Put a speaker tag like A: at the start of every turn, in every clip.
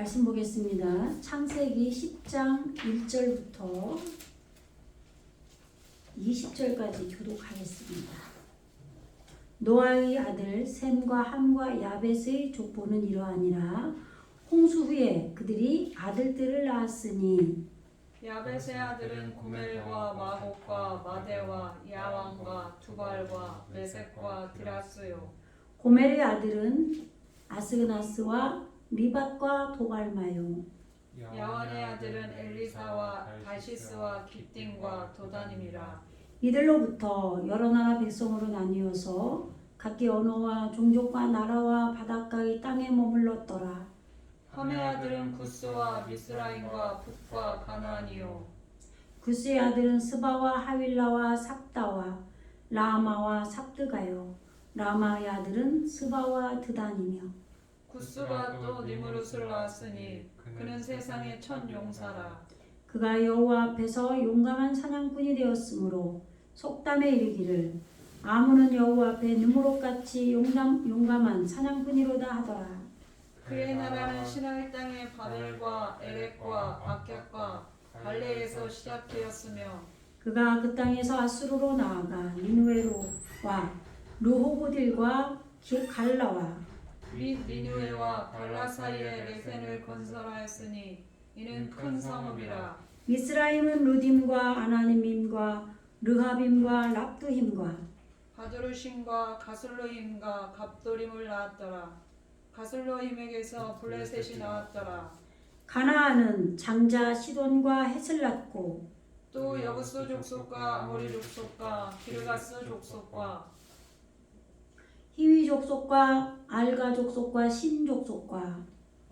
A: 말씀 보겠습니다. 창세기 10장 1절부터 20절까지 교독하겠습니다. 노아의 아들 셈과 함과 야벳의 족보는 이러하니라 홍수 후에 그들이 아들들을 낳았으니
B: 야벳의 아들은 고멜과 마곡과 마대와 야왕과 두발과 메색과 디라스요.
A: 고멜의 아들은 아스그나스와 리밧과 도갈마요
B: 야완의 아들은 엘리사와 다시스와 깃딘과 도다님이라.
A: 이들로부터 여러 나라 백성으로 나뉘어서 각기 언어와 종족과 나라와 바닷가의 땅에 머물렀더라.
B: 함의 아들은 구스와 미스라임과 북과 가나안이요.
A: 구스의 아들은 스바와 하윌라와 삽다와 라마와 삽드가요. 라마의 아들은 스바와 드단이며
B: 구스가 또 니무롯을 낳았으니 그는 세상의 첫 용사라.
A: 그가 여호와 앞에서 용감한 사냥꾼이 되었으므로 속담에 이르기를 아무는 여호와 앞에 느무롯같이 용감, 용감한 사냥꾼이로다 하더라.
B: 그의 나라는 신할 땅의 바벨과 에렉과 악격과 갈레에서 시작되었으며
A: 그가 그 땅에서 아수르로 나아가 니누에로와 르호보딜과 기- 갈라와
B: 및 니누에와 갈라 사이에 레센을 건설하였으니 이는 큰 성읍이라.
A: 미스라임은 루딤과 아나님임과 르하빔과 랍두힘과
B: 바두르신과 가슬로임과 갑도림을 낳았더라. 가슬로임에게서 블레셋이 나왔더라.
A: 가나안은 장자 시돈과 헷을 낳고
B: 또 여부스 족속과 아모리 족속과 기르가스 족속과
A: 히위 족속과 알가 족속과 신 족속과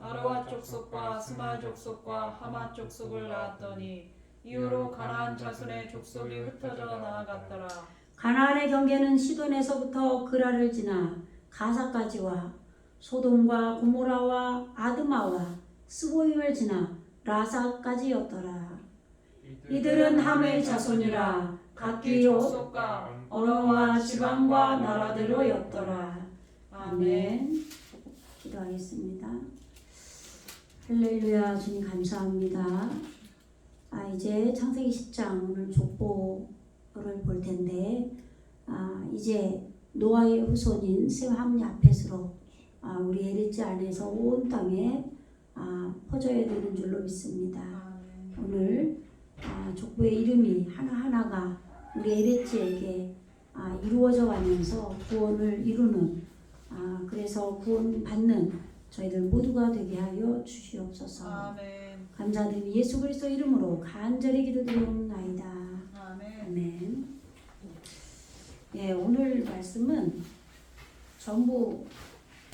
B: 아르와 족속과 스마 족속과 하마 족속을 낳았더니 이후로 가나안 자손의 족속이 흩어져 나아갔더라.
A: 가나안의 경계는 시돈에서부터 그라를 지나 가사까지와 소돔과 고모라와 아드마와 스보임을 지나 라사까지였더라. 이들은 함의 자손이라 각기
B: 족속과
A: 언어와 지방과 나라대로였더라.
B: 아멘.
A: 기도하겠습니다. 할렐루야 주님 감사합니다. 아 이제 창세기 10장 오늘 족보를 볼 텐데 아 이제 노아의 후손인 셈함 야펫으로 아 우리 에리지 안에서 온 땅에 아 퍼져야 되는 줄로 믿습니다. 오늘 아, 족보의 이름이 하나하나가 우리 에레츠에게 아, 이루어져 가면서 구원을 이루는 아, 그래서 구원 받는 저희들 모두가 되게 하여 주시옵소서.
B: 아멘.
A: 감사드리며 예수 그리스도 이름으로 간절히 기도드리옵나이다.
B: 아멘.
A: 아멘. 예, 오늘 말씀은 전부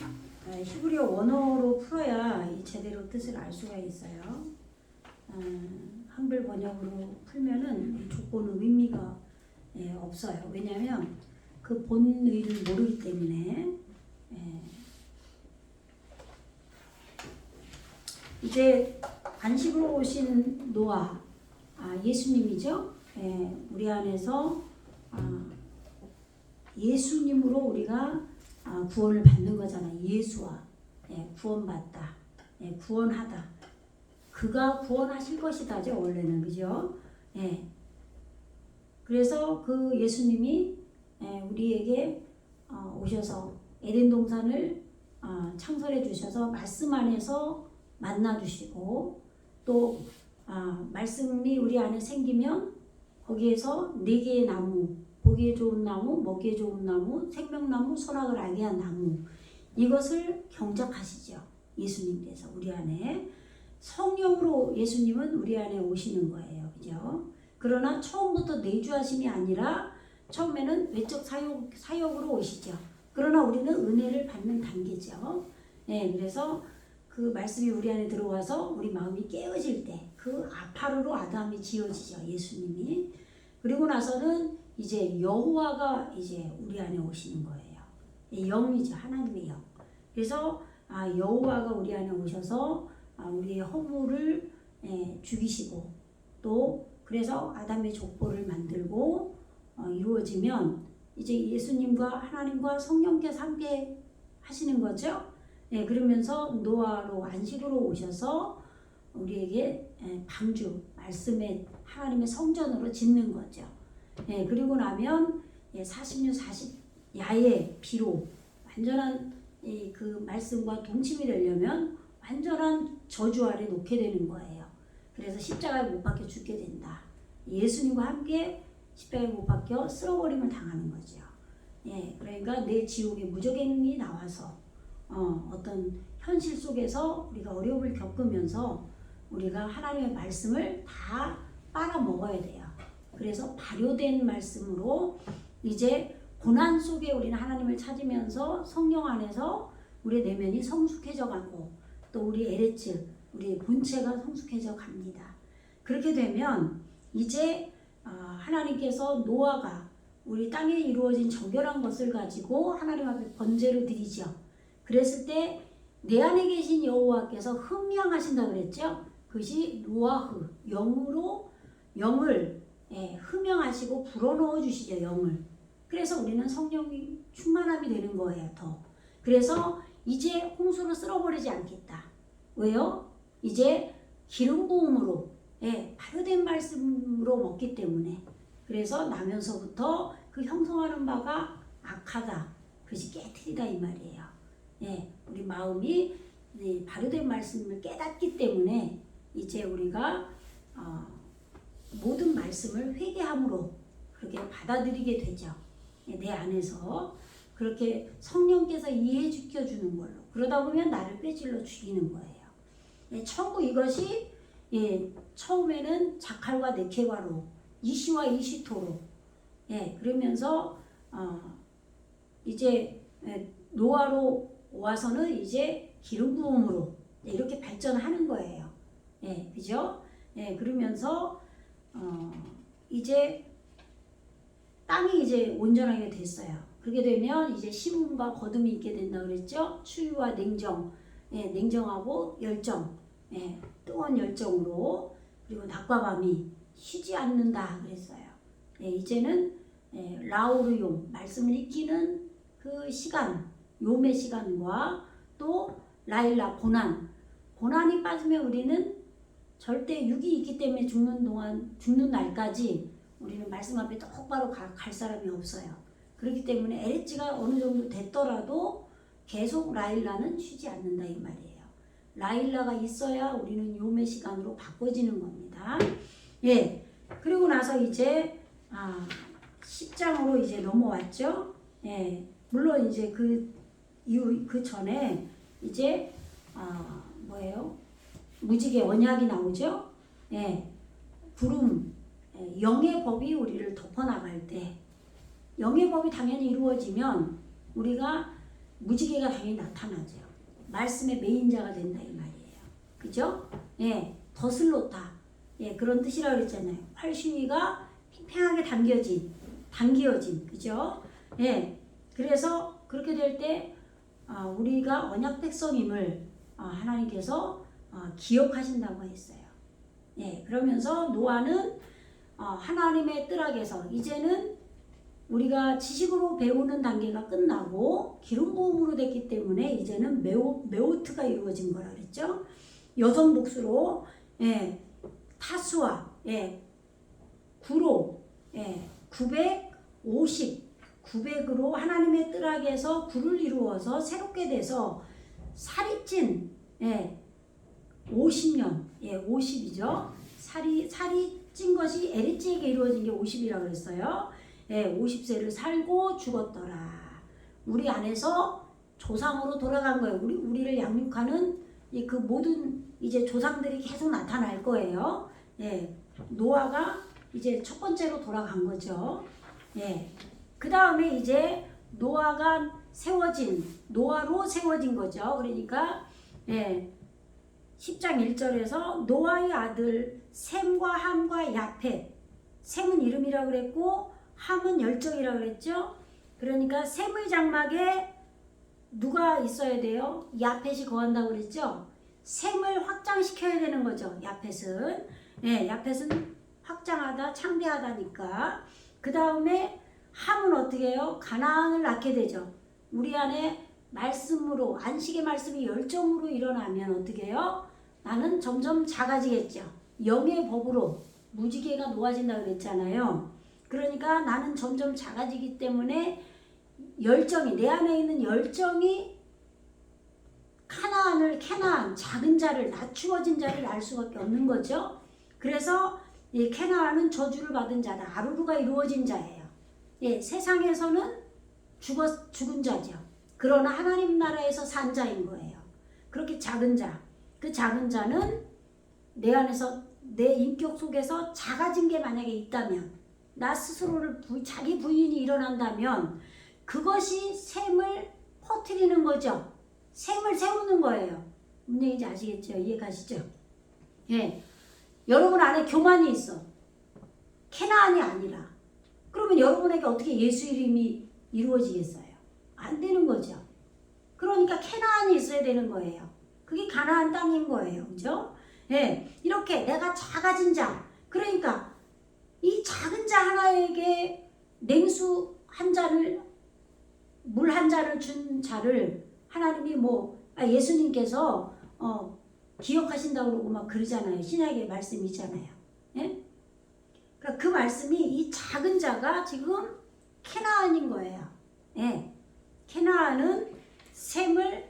A: 아, 히브리어 원어로 풀어야 이 제대로 뜻을 알 수가 있어요. 아, 한글 번역으로 풀면은 이 족보는 의미가 예, 없어요. 왜냐하면 그 본의를 모르기 때문에 예. 이제 안식으로 오신 노아 아, 예수님이죠. 예, 우리 안에서 아, 예수님으로 우리가 아, 구원을 받는 거잖아요. 예수와 예, 구원받다, 예, 구원하다. 그가 구원하실 것이다죠. 원래는 그죠? 예. 그래서 그 예수님이 예, 우리에게 어, 오셔서 에덴 동산을 어, 창설해 주셔서 말씀 안에서 만나 주시고 또 아, 말씀이 우리 안에 생기면 거기에서 네 개의 나무, 보기에 좋은 나무, 먹기에 좋은 나무, 생명나무, 선악을 알게 한 나무 이것을 경작하시죠. 예수님께서 우리 안에 성령으로 예수님은 우리 안에 오시는 거예요. 그죠? 그러나 처음부터 내주하심이 아니라 처음에는 외적 사역, 사역으로 오시죠. 그러나 우리는 은혜를 받는 단계죠. 네, 그래서 그 말씀이 우리 안에 들어와서 우리 마음이 깨어질 때 그 아파르로 아담이 지어지죠. 예수님이. 그리고 나서는 이제 여호와가 이제 우리 안에 오시는 거예요. 이 영이죠. 하나님의 영. 그래서 아, 여호와가 우리 안에 오셔서 아, 우리의 허물을 예, 죽이시고 또 그래서 아담의 족보를 만들고 어, 이루어지면 이제 예수님과 하나님과 성령께서 함께 하시는 거죠. 예, 그러면서 노아로 안식으로 오셔서 우리에게 예, 방주 말씀의 하나님의 성전으로 짓는 거죠. 예, 그리고 나면 예, 40년 40 야의 비로 완전한 이그 말씀과 동침이 되려면 완전한 저주 아래 놓게 되는 거예요. 그래서 십자가에 못 박혀 죽게 된다. 예수님과 함께 십자가에 못 박혀 쓸어버림을 당하는 거죠. 예, 그러니까 내 지옥의 무적행이 나와서 어, 어떤 현실 속에서 우리가 어려움을 겪으면서 우리가 하나님의 말씀을 다 빨아먹어야 돼요. 그래서 발효된 말씀으로 이제 고난 속에 우리는 하나님을 찾으면서 성령 안에서 우리 내면이 성숙해져 가고 또 우리 에레츠, 우리 본체가 성숙해져 갑니다. 그렇게 되면 이제 어, 하나님께서 노아가 우리 땅에 이루어진 정결한 것을 가지고 하나님 앞에 번제를 드리죠. 그랬을 때 내 안에 계신 여호와께서 흠양하신다 그랬죠. 그것이 루아흐 영으로 영을 예, 흠양하시고 불어넣어 주시죠 영을. 그래서 우리는 성령이 충만함이 되는 거예요 더. 그래서 이제 홍수로 쓸어버리지 않겠다. 왜요? 이제 기름 부음으로 예, 발효된 말씀으로 먹기 때문에 그래서 나면서부터 그 형성하는 바가 악하다. 그것이 깨트리다 이 말이에요. 예, 우리 마음이 이 발효된 말씀을 깨닫기 때문에 이제 우리가 어, 모든 말씀을 회개함으로 그렇게 받아들이게 되죠. 예, 내 안에서 그렇게 성령께서 이해해 주켜 주는 걸로 그러다 보면 나를 빼질러 죽이는 거예요. 예, 천국 이것이 예, 처음에는 자칼과 네케과로 이시와 이시토로 예, 그러면서 어, 이제 예, 노아로 와서는 이제 기름 부음으로 예, 이렇게 발전하는 거예요. 예, 그죠? 예, 그러면서 어, 이제 땅이 이제 온전하게 됐어요. 그렇게 되면 이제 심음과 거둠이 있게 된다 그랬죠? 추위와 냉정, 예, 냉정하고 열정, 예, 뜨거운 열정으로 그리고 낮과 밤이 쉬지 않는다 그랬어요. 예, 이제는 예, 라우르용 말씀을 익히는 그 시간, 요매 시간과 또 라일라 고난, 고난이 빠지면 우리는 절대 육이 있기 때문에 죽는 동안 죽는 날까지 우리는 말씀 앞에 똑바로 가- 갈 사람이 없어요. 그렇기 때문에 에레지가 어느 정도 됐더라도 계속 라일라는 쉬지 않는다 이 말이에요. 라일라가 있어야 우리는 요매 시간으로 바꿔지는 겁니다. 예. 그리고 나서 이제 아, 10장으로 이제 넘어왔죠. 예. 물론 이제 그 이후 그 전에 이제 아, 뭐예요? 무지개 언약이 나오죠. 예. 구름 예, 영의 법이 우리를 덮어 나갈 때 영의 법이 당연히 이루어지면 우리가 무지개가 당연히 나타나죠. 말씀의 메인자가 된다 이 말이에요. 그죠? 예, 더슬로타. 예, 그런 뜻이라고 그랬잖아요. 활시위가 팽팽하게 당겨진, 당겨진, 그죠? 예, 그래서 그렇게 될때 아, 우리가 언약 백성임을 아, 하나님께서 아, 기억하신다고 했어요. 예, 그러면서 노아는 어, 하나님의 뜰학에서 이제는 우리가 지식으로 배우는 단계가 끝나고 기름 부음으로 됐기 때문에 이제는 메오, 메오트가 이루어진 거라 그랬죠. 여성 복수로 예, 타수와 예, 구로 예, 950 900으로 하나님의 뜰학에서 구를 이루어서 새롭게 돼서 살이 찐 예, 50년 예, 50이죠. 살이 살이 찐 것이 에리츠에게 이루어진 게 50이라고 그랬어요. 예, 50세를 살고 죽었더라. 우리 안에서 조상으로 돌아간 거예요. 우리 우리를 양육하는 이 그 모든 이제 조상들이 계속 나타날 거예요. 예, 노아가 이제 첫 번째로 돌아간 거죠. 예, 그 다음에 이제 노아가 세워진 노아로 세워진 거죠. 그러니까 예, 10장 1절에서 노아의 아들 셈과 함과 야펫 셈은 이름이라고 그랬고 함은 열정이라고 그랬죠. 그러니까 셈의 장막에 누가 있어야 돼요? 야펫이 거한다고 그랬죠. 셈을 확장시켜야 되는 거죠. 야펫은 예, 야펫은 확장하다 창대하다니까. 그 다음에 함은 어떻게 해요? 가나안을 낳게 되죠. 우리 안에 말씀으로 안식의 말씀이 열정으로 일어나면 어떻게 해요? 나는 점점 작아지겠죠. 영의 법으로 무지개가 놓아진다 그랬잖아요. 그러니까 나는 점점 작아지기 때문에 열정이 내 안에 있는 열정이 카나안을 캐나안 작은 자를 낮추어진 자를 알 수밖에 없는 거죠. 그래서 이 캐나안은 저주를 받은 자다. 아루루가 이루어진 자예요. 예, 세상에서는 죽었 죽은 자죠. 그러나 하나님 나라에서 산 자인 거예요. 그렇게 작은 자, 그 작은 자는 내 안에서 내 인격 속에서 작아진 게 만약에 있다면 나 스스로를 부, 자기 부인이 일어난다면 그것이 샘을 퍼뜨리는 거죠. 샘을 세우는 거예요. 무슨 얘기인지 아시겠죠? 이해 가시죠? 예. 여러분 안에 교만이 있어. 캐나안이 아니라. 그러면 여러분에게 어떻게 예수 이름이 이루어지겠어요? 안 되는 거죠. 그러니까 캐나안이 있어야 되는 거예요. 그게 가나안 땅인 거예요. 그죠? 예. 이렇게 내가 작아진 자. 그러니까 이 작은 자 하나에게 냉수 한 잔을 물 한 잔을 준 자를 하나님이 뭐 아, 예수님께서 어, 기억하신다고 그러고 막 그러잖아요. 신약의 말씀이 있잖아요. 예? 그러니까 그 말씀이 이 작은 자가 지금 캐나안인 거예요. 예. 캐나안은 샘을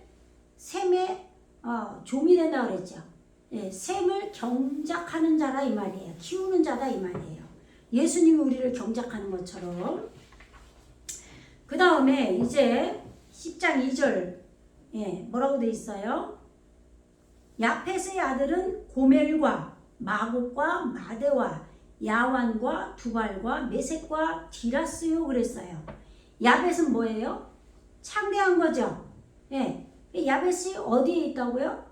A: 샘의 어, 종이 된다 그랬죠. 예, 샘을 경작하는 자라 이 말이에요. 키우는 자다 이 말이에요. 예수님이 우리를 경작하는 것처럼. 그 다음에 이제 10장 2절 예, 뭐라고 돼 있어요? 야펫의 아들은 고멜과 마곡과 마대와 야완과 두발과 메색과 디라스요 그랬어요. 야벳은 뭐예요? 창대한 거죠. 예. 야벳이 어디에 있다고요?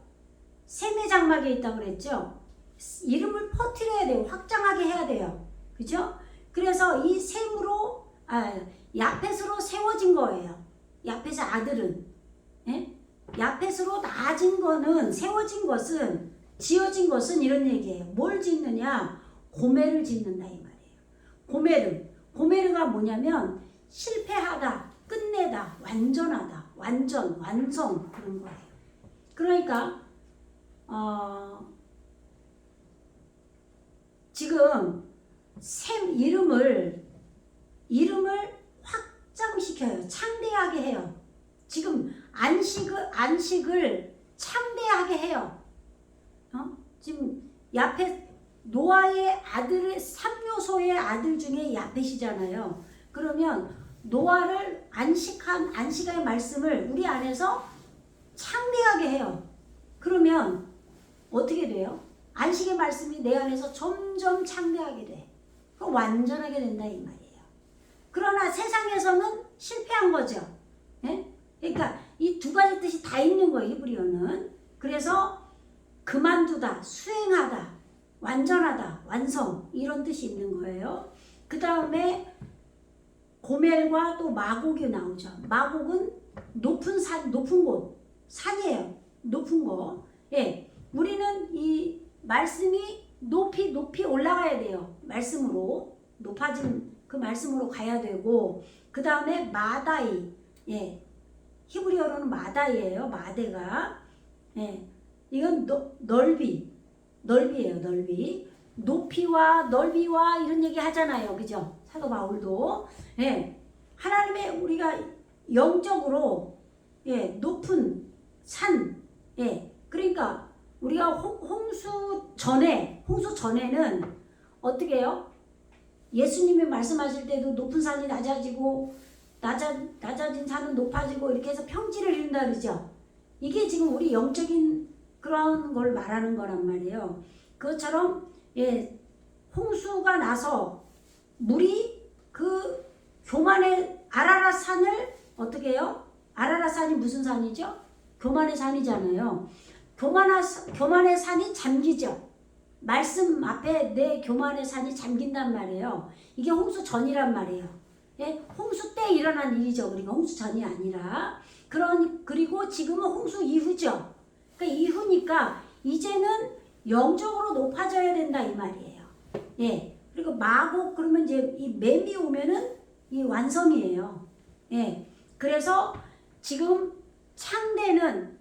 A: 셈의 장막에 있다고 그랬죠. 이름을 퍼뜨려야 돼요. 확장하게 해야 돼요. 그죠? 그래서 이 셈으로 아, 야펫으로 세워진 거예요. 야펫의 아들은 예? 야펫으로 나아진 거는 세워진 것은 지어진 것은 이런 얘기예요. 뭘 짓느냐? 고매를 짓는다 이 말이에요. 고매를 고매르가 뭐냐면 실패하다, 끝내다, 완전하다, 완전, 완성 그런 거예요. 그러니까 어, 지금 샘 이름을 이름을 확장시켜요. 창대하게 해요. 지금 안식을 안식을 창대하게 해요. 어? 지금 야펫 노아의 아들의 3요소의 아들 중에 야펫이잖아요. 그러면 노아를 안식한 안식의 말씀을 우리 안에서 창대하게 해요. 그러면 어떻게 돼요? 안식의 말씀이 내 안에서 점점 창대하게 돼. 그 완전하게 된다 이 말이에요. 그러나 세상에서는 실패한 거죠. 예? 그러니까 이 두 가지 뜻이 다 있는 거예요. 히브리어는. 그래서 그만두다, 수행하다, 완전하다, 완성 이런 뜻이 있는 거예요. 그 다음에 고멜과 또 마곡이 나오죠. 마곡은 높은 산, 높은 곳, 산이에요. 높은 거. 예, 우리는 이 말씀이 높이 높이 올라가야 돼요. 말씀으로 높아진 그 말씀으로 가야 되고 그 다음에 마다이, 예, 히브리어로는 마다이예요. 마대가, 예, 이건 너, 넓이, 넓이에요. 넓이. 높이와 넓이와 이런 얘기 하잖아요. 그죠? 사도 바울도. 예. 하나님의 우리가 영적으로 예, 높은 산. 예. 그러니까 우리가 홍, 홍수 전에 홍수 전에는 어떻게 해요? 예수님이 말씀하실 때도 높은 산이 낮아지고 낮아, 낮아진 산은 높아지고 이렇게 해서 평지를 이룬다 그러죠. 이게 지금 우리 영적인 그런 걸 말하는 거란 말이에요. 그것처럼 예, 홍수가 나서 물이 그 교만의 아라라 산을 어떻게 해요? 아라라 산이 무슨 산이죠? 교만의 산이잖아요. 교만의, 교만의 산이 잠기죠. 말씀 앞에 내 교만의 산이 잠긴단 말이에요. 이게 홍수 전이란 말이에요. 예? 홍수 때 일어난 일이죠. 그러니까 홍수 전이 아니라. 그런, 그리고 지금은 홍수 이후죠. 그러니까 이후니까 이제는 영적으로 높아져야 된다 이 말이에요. 예. 그리고 마곡 그러면 이제 이 맴이 오면은 이 완성이에요. 예. 그래서 지금 창대는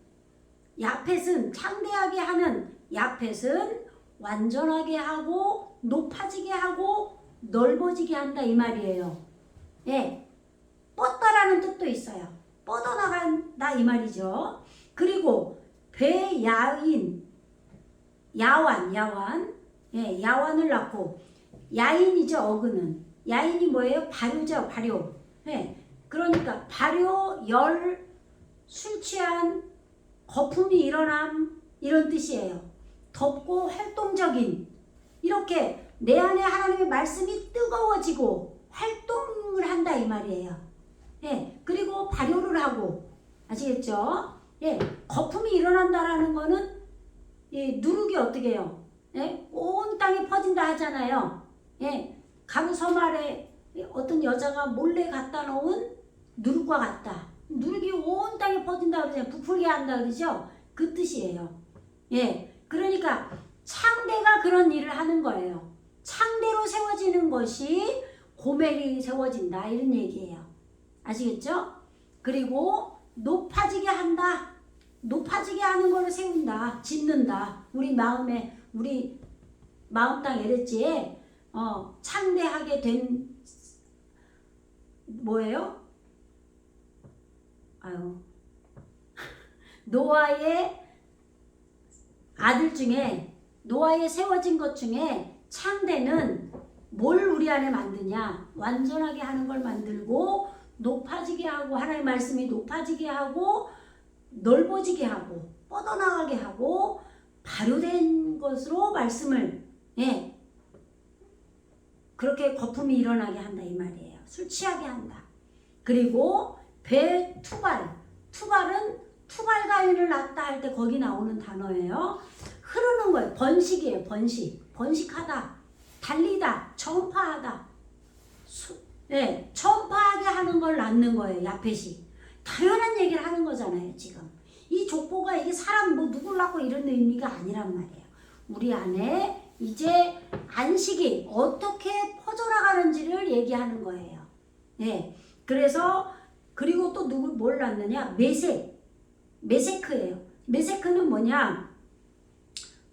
A: 야펫은 창대하게 하는 야펫은 완전하게 하고 높아지게 하고 넓어지게 한다 이 말이에요. 예. 뻗다라는 뜻도 있어요. 뻗어나간다 이 말이죠. 그리고 배야인 야완 야완 예, 야완을 낳고 야인이죠 어근은 야인이 뭐예요? 발효죠 발효. 예. 그러니까 발효 열 술 취한 거품이 일어남 이런 뜻이에요. 덥고 활동적인 이렇게 내 안에 하나님의 말씀이 뜨거워지고 활동을 한다 이 말이에요. 예, 그리고 발효를 하고 아시겠죠? 예, 거품이 일어난다라는 거는 예, 누룩이 어떻게 해요? 예, 온 땅에 퍼진다 하잖아요. 예, 섬알에 어떤 여자가 몰래 갖다 놓은 누룩과 같다. 누룩이 온 땅에 퍼진다 그러잖아요. 부풀게 한다 그러죠? 그 뜻이에요. 예, 그러니까 창대가 그런 일을 하는 거예요. 창대로 세워지는 것이 고멜이 세워진다 이런 얘기예요. 아시겠죠? 그리고 높아지게 한다. 높아지게 하는 거를 세운다. 짓는다. 우리 마음에 우리 마음 땅 에레지에 어, 창대하게 된 뭐예요? 아유 노아의 아들 중에 노아의 세워진 것 중에 창대는 뭘 우리 안에 만드냐? 완전하게 하는 걸 만들고 높아지게 하고 하나님의 말씀이 높아지게 하고 넓어지게 하고 뻗어나가게 하고 발효된 것으로 말씀을 예 그렇게 거품이 일어나게 한다 이 말이에요. 술 취하게 한다. 그리고 배 투발 투발은 투발 가위를 낳다 할 때 거기 나오는 단어예요. 흐르는 거예요. 번식이에요. 번식. 번식하다. 달리다. 전파하다. 수, 네, 전파하게 하는 걸 낳는 거예요. 야펫이. 당연한 얘기를 하는 거잖아요. 지금. 이 족보가 이게 사람 뭐 누굴 낳고 이런 의미가 아니란 말이에요. 우리 안에 이제 안식이 어떻게 퍼져나가는지를 얘기하는 거예요. 네. 그래서 그리고 또 누굴 뭘 낳느냐? 메세. 메세크예요. 메세크는 뭐냐?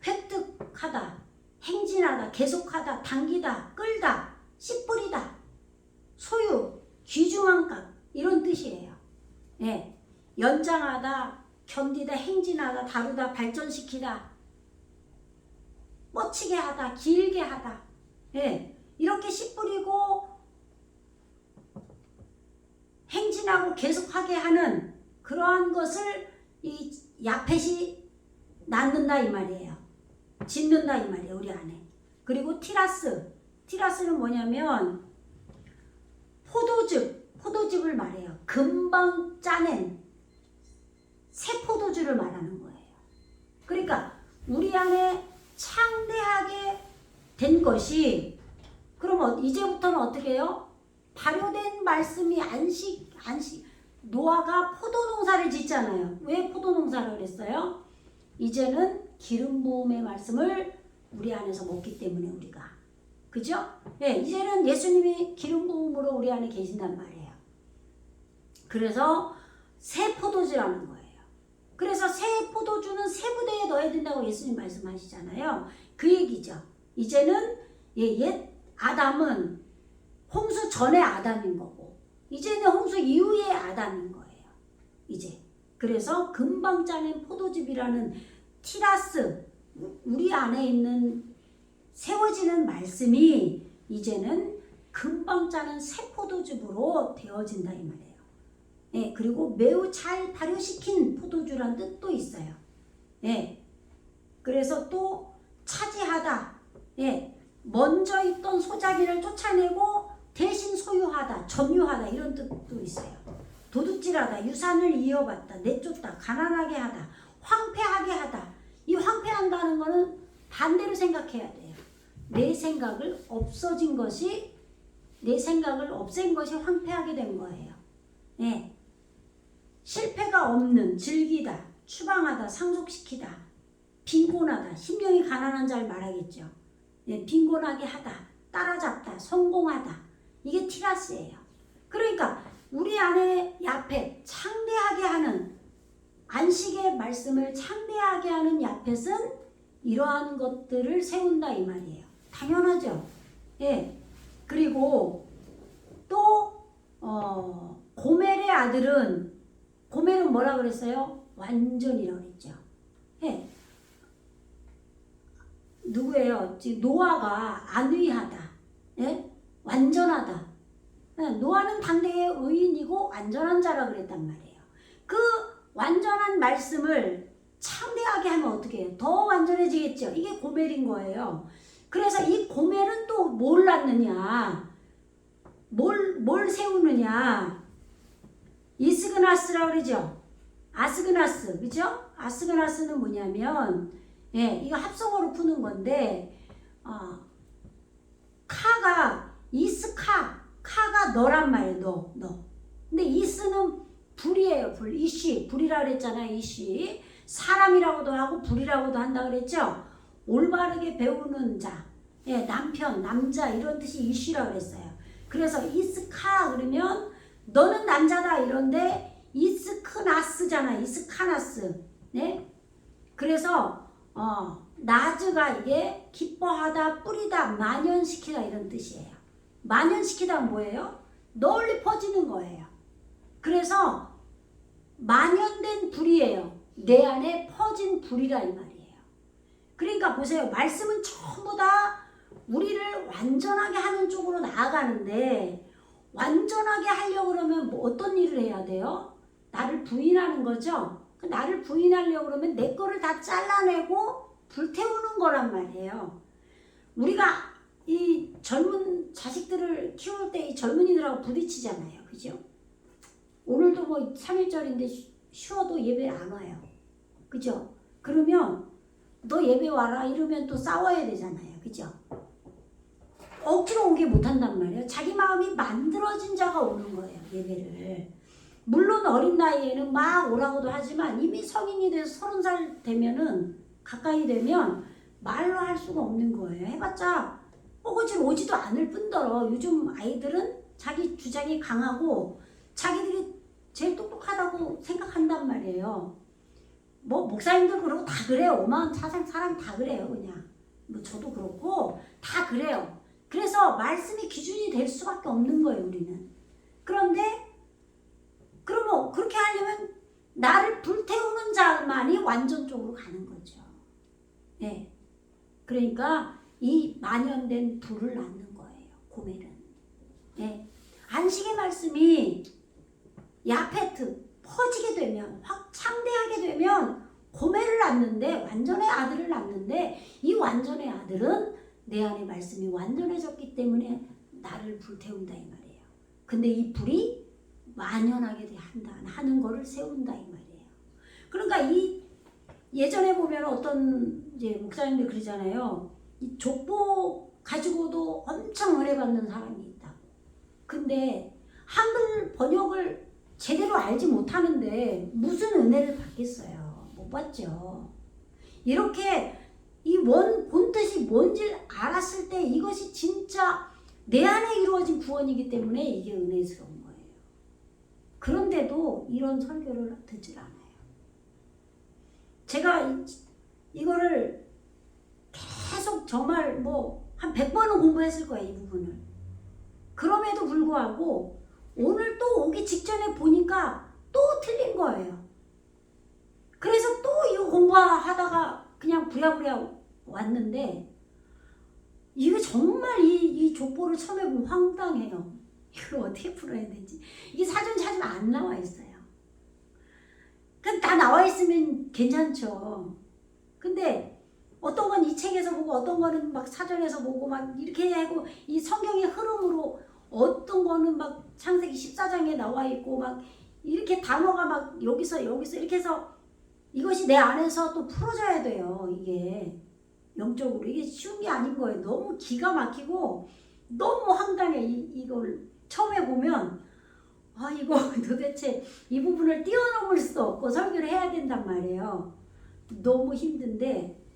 A: 획득하다, 행진하다, 계속하다, 당기다, 끌다, 씨 뿌리다, 소유, 귀중한 값 이런 뜻이에요. 예, 연장하다, 견디다, 행진하다, 다루다, 발전시키다, 뻗치게 하다, 길게 하다. 예, 이렇게 씨 뿌리고 행진하고 계속하게 하는 그러한 것을 이 야펫이 낳는다 이 말이에요. 짓는다 이 말이에요 우리 안에. 그리고 티라스. 티라스는 뭐냐면 포도즙, 포도즙을 말해요. 금방 짜낸 새 포도주를 말하는 거예요. 그러니까 우리 안에 창대하게 된 것이 그럼 이제부터는 어떻게 해요? 발효된 말씀이 안식 안식 노아가 포도 농사를 짓잖아요. 왜 포도 농사를 했어요? 이제는 기름 부음의 말씀을 우리 안에서 먹기 때문에 우리가 그죠? 예, 이제는 예수님이 기름 부음으로 우리 안에 계신단 말이에요. 그래서 새 포도주라는 거예요. 그래서 새 포도주는 새 부대에 넣어야 된다고 예수님 말씀하시잖아요. 그 얘기죠. 이제는 예, 옛 아담은 홍수 전의 아담인 거고 이제는 홍수 이후의 아담인 거예요. 이제 그래서 금방 짜낸 포도즙이라는 티라스 우리 안에 있는 세워지는 말씀이 이제는 금방 짜는 새 포도즙으로 되어진다 이 말이에요. 예, 그리고 매우 잘 발효시킨 포도주란 뜻도 있어요. 예, 그래서 또 차지하다. 예, 먼저 있던 소자기를 쫓아내고 대신 소유하다, 점유하다 이런 뜻도 있어요. 도둑질하다, 유산을 이어받다, 내쫓다, 가난하게 하다, 황폐하게 하다. 이 황폐한다는 거는 반대로 생각해야 돼요. 내 생각을 없어진 것이 내 생각을 없앤 것이 황폐하게 된 거예요. 예. 실패가 없는 즐기다, 추방하다, 상속시키다, 빈곤하다, 심령이 가난한 자를 말하겠죠. 예, 빈곤하게 하다, 따라잡다, 성공하다. 이게 티라스예요. 그러니까 우리 안에 야페 창대하게 하는 안식의 말씀을 창대하게 하는 야펫은 이러한 것들을 세운다 이 말이에요. 당연하죠. 예. 그리고 또 어, 고멜의 아들은 고멜은 뭐라 그랬어요? 완전이라고 그랬죠. 예. 누구예요? 지금 노아가 안의하다. 예? 완전하다. 예, 노아는 당대의 의인이고 완전한 자라 그랬단 말이에요. 그 완전한 말씀을 창대하게 하면 어떻게 해요? 더 완전해지겠죠. 이게 고멜인 거예요. 그래서 이 고멜은 또뭘 낳느냐? 뭘, 뭘 세우느냐? 이스그나스라 그러죠? 아스그나스, 그죠? 아스그나스는 뭐냐면, 예, 이거 합성어로 푸는 건데, 어, 카가, 이스카, 카가 너란 말이에요, 너, 너. 근데 이스는 불이에요, 불. 이씨, 불이라 그랬잖아요, 이씨. 사람이라고도 하고 불이라고도 한다 그랬죠? 올바르게 배우는 자, 예, 남편, 남자 이런 뜻이 이씨라 그랬어요. 그래서 이스카 그러면 너는 남자다 이런데 이스크나스잖아, 이스카나스. 네? 그래서 어, 나즈가 이게 기뻐하다, 뿌리다, 만연시키다 이런 뜻이에요. 만연시키다 뭐예요? 널리 퍼지는 거예요. 그래서 만연된 불이에요. 내 안에 퍼진 불이라 이 말이에요. 그러니까 보세요. 말씀은 전부 다 우리를 완전하게 하는 쪽으로 나아가는데 완전하게 하려고 그러면 뭐 어떤 일을 해야 돼요? 나를 부인하는 거죠. 그 나를 부인하려고 그러면 내 거를 다 잘라내고 불태우는 거란 말이에요. 우리가 이 젊은 자식들을 키울 때 이 젊은이들하고 부딪히잖아요. 그죠? 오늘도 뭐 3일절인데 쉬어도 예배 안 와요. 그죠? 그러면 너 예배 와라 이러면 또 싸워야 되잖아요. 그죠? 억지로 오게 못한단 말이에요. 자기 마음이 만들어진 자가 오는 거예요. 예배를. 물론 어린 나이에는 막 오라고도 하지만 이미 성인이 돼서 서른 살 되면은 가까이 되면 말로 할 수가 없는 거예요. 해봤자 어거지로 오지도 않을 뿐더러 요즘 아이들은 자기 주장이 강하고 자기들이 제일 똑똑하다고 생각한단 말이에요. 뭐 목사님도 그러고 다 그래요. 어마한 사상 사람 다 그래요. 그냥 뭐 저도 그렇고 다 그래요. 그래서 말씀이 기준이 될 수밖에 없는 거예요. 우리는. 그런데 그러면 그렇게 하려면 나를 불태우는 자만이 완전적으로 가는 거죠. 네. 그러니까 이 만연된 불을 낳는 거예요. 고멜은. 네. 안식의 말씀이 야페트 퍼지게 되면 확 창대하게 되면 고멜을 낳는데 완전의 아들을 낳는데 이 완전의 아들은 내 안에 말씀이 완전해졌기 때문에 나를 불태운다 이 말이에요. 근데 이 불이 만연하게 한다 하는 거를 세운다 이 말이에요. 그러니까 이 예전에 보면 어떤 이제 목사님들 그러잖아요. 이 족보 가지고도 엄청 은혜 받는 사람이 있다. 근데 한글 번역을 제대로 알지 못하는데 무슨 은혜를 받겠어요? 못 받죠. 이렇게 이 원 본뜻이 뭔지 알았을 때 이것이 진짜 내 안에 이루어진 구원이기 때문에 이게 은혜스러운 거예요. 그런데도 이런 설교를 듣질 않아요. 제가 이, 이거를 계속 정말 뭐 한 100번은 공부했을 거예요, 이 부분을. 그럼에도 불구하고 오늘 또 오기 직전에 보니까 또 틀린 거예요. 그래서 또 이거 공부하다가 그냥 부랴부랴 왔는데 이게 정말 이, 이 족보를 처음에 보면 황당해요. 이걸 어떻게 풀어야 되지? 이게 사전 찾으면 안 나와 있어요. 그다 나와 있으면 괜찮죠. 근데 어떤 건 이 책에서 보고 어떤 거는 막 사전에서 보고 막 이렇게 하고 이 성경의 흐름으로 어떤 거는 막 창세기 14장에 나와 있고 막 이렇게 단어가 막 여기서 여기서 이렇게 해서 이것이 내 안에서 또 풀어져야 돼요. 이게 영적으로 이게 쉬운 게 아닌 거예요. 너무 기가 막히고 너무 황당해. 이, 이걸 처음에 보면 아 이거 도대체 이 부분을 뛰어넘을 수 없고 설교를 해야 된단 말이에요. 너무 힘든데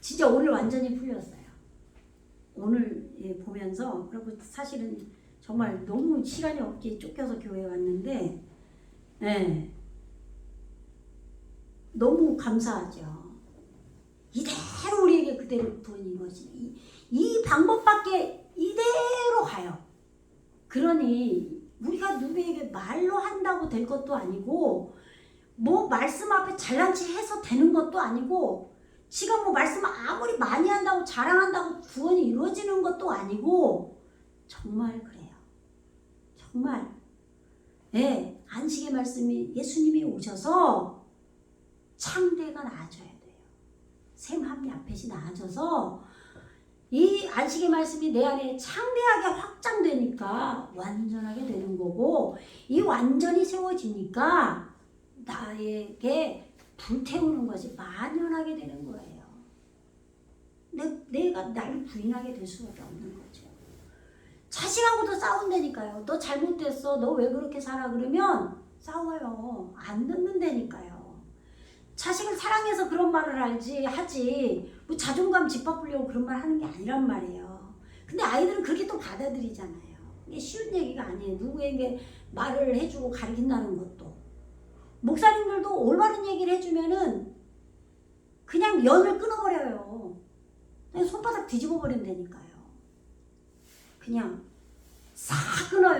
A: 진짜 오늘 완전히 풀렸어요. 오늘 예, 보면서 그리고 사실은 정말 너무 시간이 없게 쫓겨서 교회 왔는데 예. 너무 감사하죠. 이대로 우리에게 그대로 부은 것이 이, 이 방법밖에 이대로 가요. 그러니 우리가 누구에게 말로 한다고 될 것도 아니고 뭐 말씀 앞에 잘난 체 해서 되는 것도 아니고 지가 뭐 말씀 아무리 많이 한다고 자랑한다고 구원이 이루어지는 것도 아니고 정말 그래요. 정말 예, 안식의 말씀이 예수님이 오셔서 창대가 나아져야 돼요. 샘함이 앞에시 나아져서 이 안식의 말씀이 내 안에 창대하게 확장되니까 완전하게 되는 거고 이 완전히 세워지니까 나에게 불태우는 것이 만연하게 되는 거예요. 내, 내가 나를 부인하게 될 수밖에 없는 거죠. 자식하고도 싸운다니까요. 너 잘못됐어. 너 왜 그렇게 살아? 그러면 싸워요. 안 듣는다니까요. 자식을 사랑해서 그런 말을 알지 하지 뭐 자존감 짓바꾸려고 그런 말 하는 게 아니란 말이에요. 근데 아이들은 그렇게 또 받아들이잖아요. 이게 쉬운 얘기가 아니에요. 누구에게 말을 해주고 가르친다는 것도. 목사님들도 올바른 얘기를 해주면은 그냥 연을 끊어버려요. 그냥 손바닥 뒤집어 버린다니까요. 그냥 싹 끊어요.